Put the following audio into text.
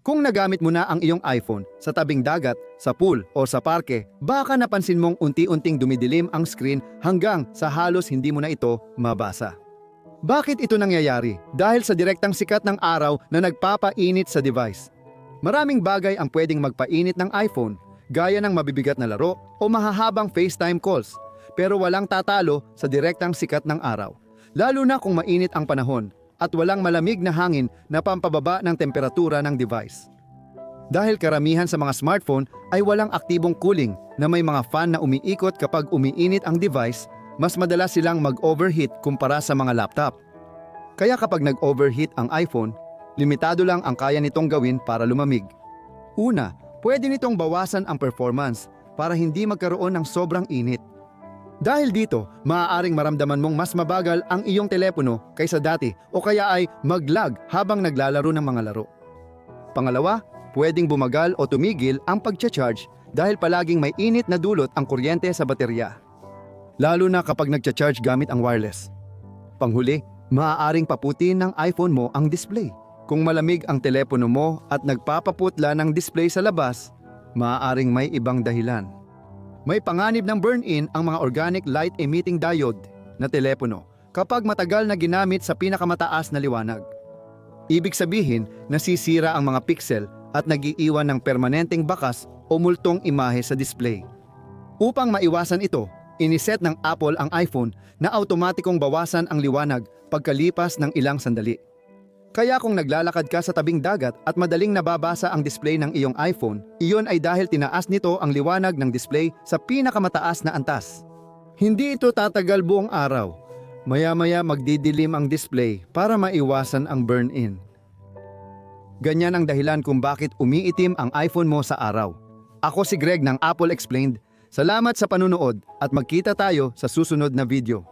Kung nagamit mo na ang iyong iPhone sa tabing dagat, sa pool o sa parke, baka napansin mong unti-unting dumidilim ang screen hanggang sa halos hindi mo na ito mabasa. Bakit ito nangyayari? Dahil sa direktang sikat ng araw na nagpapainit sa device. Maraming bagay ang pwedeng magpainit ng iPhone, gaya ng mabibigat na laro o mahahabang FaceTime calls, pero walang tatalo sa direktang sikat ng araw. Lalo na kung mainit ang panahon at walang malamig na hangin na pampababa ng temperatura ng device. Dahil karamihan sa mga smartphone ay walang aktibong cooling na may mga fan na umiikot kapag umiinit ang device, mas madalas silang mag-overheat kumpara sa mga laptop. Kaya kapag nag-overheat ang iPhone, limitado lang ang kaya nitong gawin para lumamig. Una, pwede nitong bawasan ang performance para hindi magkaroon ng sobrang init. Dahil dito, maaaring maramdaman mong mas mabagal ang iyong telepono kaysa dati o kaya ay mag-lag habang naglalaro ng mga laro. Pangalawa, pwedeng bumagal o tumigil ang pagcha-charge dahil palaging may init na dulot ang kuryente sa baterya. Lalo na kapag nagcha-charge gamit ang wireless. Panghuli, maaaring paputin ng iPhone mo ang display. Kung malamig ang telepono mo at nagpapaputla ng display sa labas, maaaring may ibang dahilan. May panganib ng burn-in ang mga organic light emitting diode na telepono kapag matagal na ginamit sa pinakamataas na liwanag. Ibig sabihin, nasisira ang mga pixel at nagiiwan ng permanenteng bakas o multong imahe sa display. Upang maiwasan ito, iniset ng Apple ang iPhone na automatikong bawasan ang liwanag pagkalipas ng ilang sandali. Kaya kung naglalakad ka sa tabing dagat at madaling nababasa ang display ng iyong iPhone, iyon ay dahil tinaas nito ang liwanag ng display sa pinakamataas na antas. Hindi ito tatagal buong araw. Maya-maya magdidilim ang display para maiwasan ang burn-in. Ganyan ang dahilan kung bakit umiitim ang iPhone mo sa araw. Ako si Greg ng Apple Explained. Salamat sa panunood at magkita tayo sa susunod na video.